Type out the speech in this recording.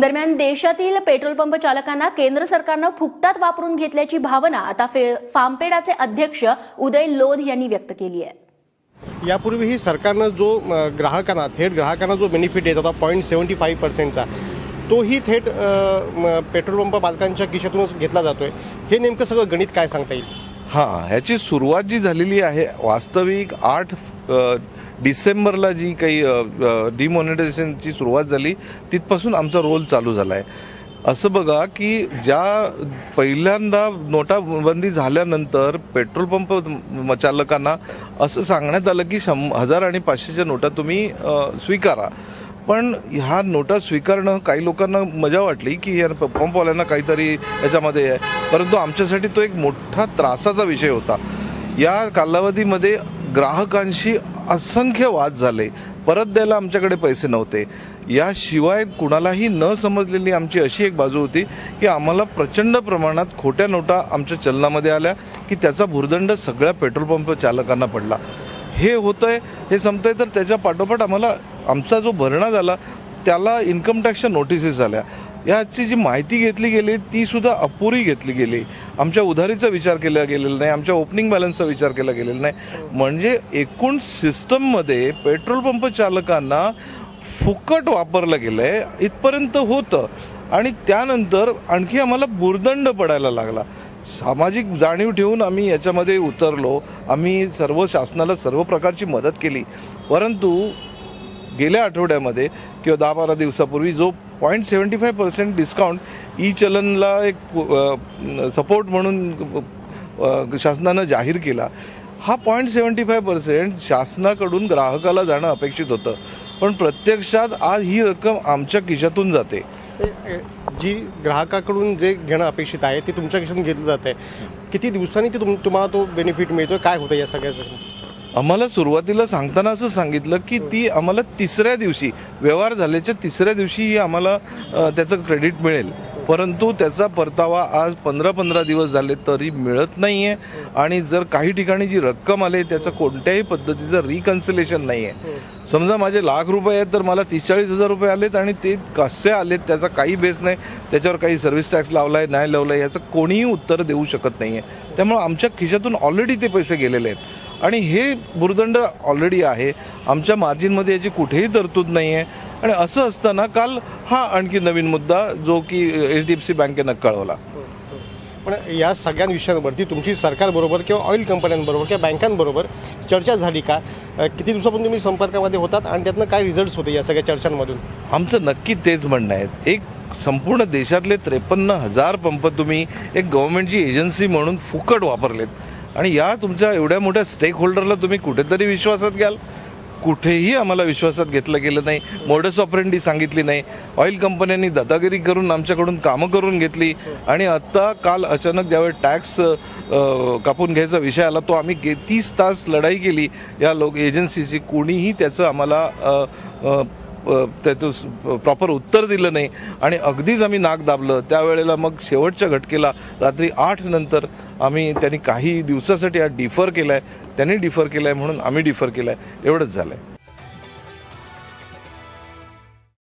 दरम्यान देशातील petrol pump चालकांना केंद्र सरकारनं फुकटात वापरून घेतल्याची भावना आता फे- फार्मपेडाचे अध्यक्ष उदय लोध यांनी व्यक्त केली आहे. यापूर्वीही सरकारनं जो ग्राहकांना थेट ग्राहकांना जो बेनिफिट देत होता पॉईंट सेव्हन्टी फाईव्ह पर्सेंटचा तोही थेट पेट्रोल पंप मालकांच्या खिशातूनच घेतला जातोय. हे नेमकं सगळं गणित काय सांगता येईल? हा ह्याची सुरुवात जी झालेली आहे वास्तविक आठ डिसेंबरला जी काही डिमॉनिटायझेशनची सुरुवात झाली तिथपासून आमचा रोल चालू झाला आहे असं बघा की ज्या पहिल्यांदा नोटाबंदी झाल्यानंतर पेट्रोल पंप चालकांना असं सांगण्यात आलं की शं हजार आणि पाचशेच्या नोटा तुम्ही स्वीकारा. पण ह्या नोटा स्वीकारणं काही लोकांना मजा वाटली की या प- पंपवाल्यांना काहीतरी याच्यामध्ये आहे. परंतु आमच्यासाठी तो एक मोठा त्रासाचा विषय होता. या कालावधीमध्ये ग्राहकांशी असंख्य वाद झाले. परत द्यायला आमच्याकडे पैसे नव्हते. याशिवाय कुणालाही न समजलेली आमची अशी एक बाजू होती की आम्हाला प्रचंड प्रमाणात खोट्या नोटा आमच्या चलनामध्ये आल्या की त्याचा भुर्दंड सगळ्या पेट्रोल पंप चालकांना पडला. हे होतंय हे संपतंय तर त्याच्या पाठोपाठ आम्हाला आमचा जो भरणा झाला त्याला इन्कम टॅक्सच्या नोटिसेस आल्या. याची जी माहिती घेतली गेली ती सुद्धा अपुरी घेतली गेली. आमच्या उधारीचा विचार केला गेलेला नाही आमच्या ओपनिंग बॅलन्सचा विचार केला गेलेला नाही. म्हणजे एकूण सिस्टममध्ये पेट्रोल पंप चालकांना फुकट वापरलं गेलंय इथपर्यंत होतं. आणि त्यानंतर आणखी आम्हाला बुरदंड पडायला लागला. सामाजिक जाणीव ठेवून आम्ही याच्यामध्ये उतरलो. आम्ही सर्व शासनाला सर्व प्रकारची मदत केली. परंतु गेल्या आठवड्यामध्ये किंवा दहा बारा दिवसापूर्वी जो point seventy five percent discount e चलनला एक सपोर्ट म्हणून शासनानं जाहीर केला हा पॉईंट सेवन्टी फाय पर्सेंट शासनाकडून ग्राहकाला जाणं अपेक्षित होतं. पण प्रत्यक्षात आज ही रक्कम आमच्या खिशातून जाते. जी ग्राहकाकडून जे घेणं अपेक्षित आहे ते तुमच्या खिशातून घेतलं जात आहे किती दिवसांनी ते तुम- तुम्हाला तो बेनिफिट मिळतोय? काय होतं या सगळ्यासाठी आम्हाला सुरुवातीला सांगताना असं सांगितलं की ती आम्हाला तिसऱ्या दिवशी व्यवहार झाल्याच्या तिसऱ्या दिवशी आम्हाला त्याचं क्रेडिट मिळेल. परंतु त्याचा परतावा आज पंधरा पंधरा दिवस झाले तरी मिळत नाहीये. आणि जर काही ठिकाणी जी रक्कम आली त्याचं कोणत्याही पद्धतीचं रिकन्सिलेशन नाहीये. समजा माझे लाख रुपये आहेत तर मला तीस चाळीस हजार रुपये आलेत आणि ते कसे आलेत त्याचा काही बेस नाही. त्याच्यावर काही सर्व्हिस टॅक्स लावलाय नाही लावलाय याचं कोणीही उत्तर देऊ शकत नाहीये. त्यामुळे आमच्या खिशातून ऑलरेडी ते पैसे गेलेले आहेत. आणि हे भुर्दंड ऑलरेडी आहे. आमच्या मार्जिनमध्ये याची कुठेही तरतूद नाही आहे आणि असं असताना काल हा आणखी नवीन मुद्दा जो की एच डी एफ सी बँकेनं कळवला. पण या सगळ्या विषयांवरती तुमची सरकारबरोबर किंवा ऑइल कंपन्यांबरोबर किंवा बँकांबरोबर चर्चा झाली का? किती दिवसापासून तुम्ही संपर्कामध्ये होतात आणि त्यातनं काय रिझल्ट होते या सगळ्या चर्चांमधून? आमचं नक्की तेच म्हणणं आहे. एक संपूर्ण देशातले त्रेपन्न हजार पंप तुम्ही एक गव्हर्नमेंटची एजन्सी म्हणून फुकट वापरलेत. आणि या तुमच्या एवढ्या मोठ्या स्टेक होल्डरला तुम्ही कुठेतरी विश्वासात घ्याल? कुठेही आम्हाला विश्वासात घेतलं गेलं नाही. मोडस ऑपरेंडी सांगितली नाही. ऑइल कंपन्यांनी दादागिरी करून आमच्याकडून कामं करून घेतली. आणि आत्ता काल अचानक ज्यावेळी टॅक्स कापून घ्यायचा विषय आला तो आम्ही गे- तीस तास लढाई केली. या लोक एजन्सीची कोणीही त्याचं आम्हाला त्यातून प्रॉपर उत्तर दिलं नाही. आणि अगदीच आम्ही नाक दाबलं. त्यावेळेला मग शेवटच्या घटकेला रात्री आठ नंतर आम्ही त्यांनी काही दिवसासाठी हा डिफर केलाय. त्यांनी डिफर केलाय म्हणून आम्ही डिफर केलाय. एवढंच झालंय.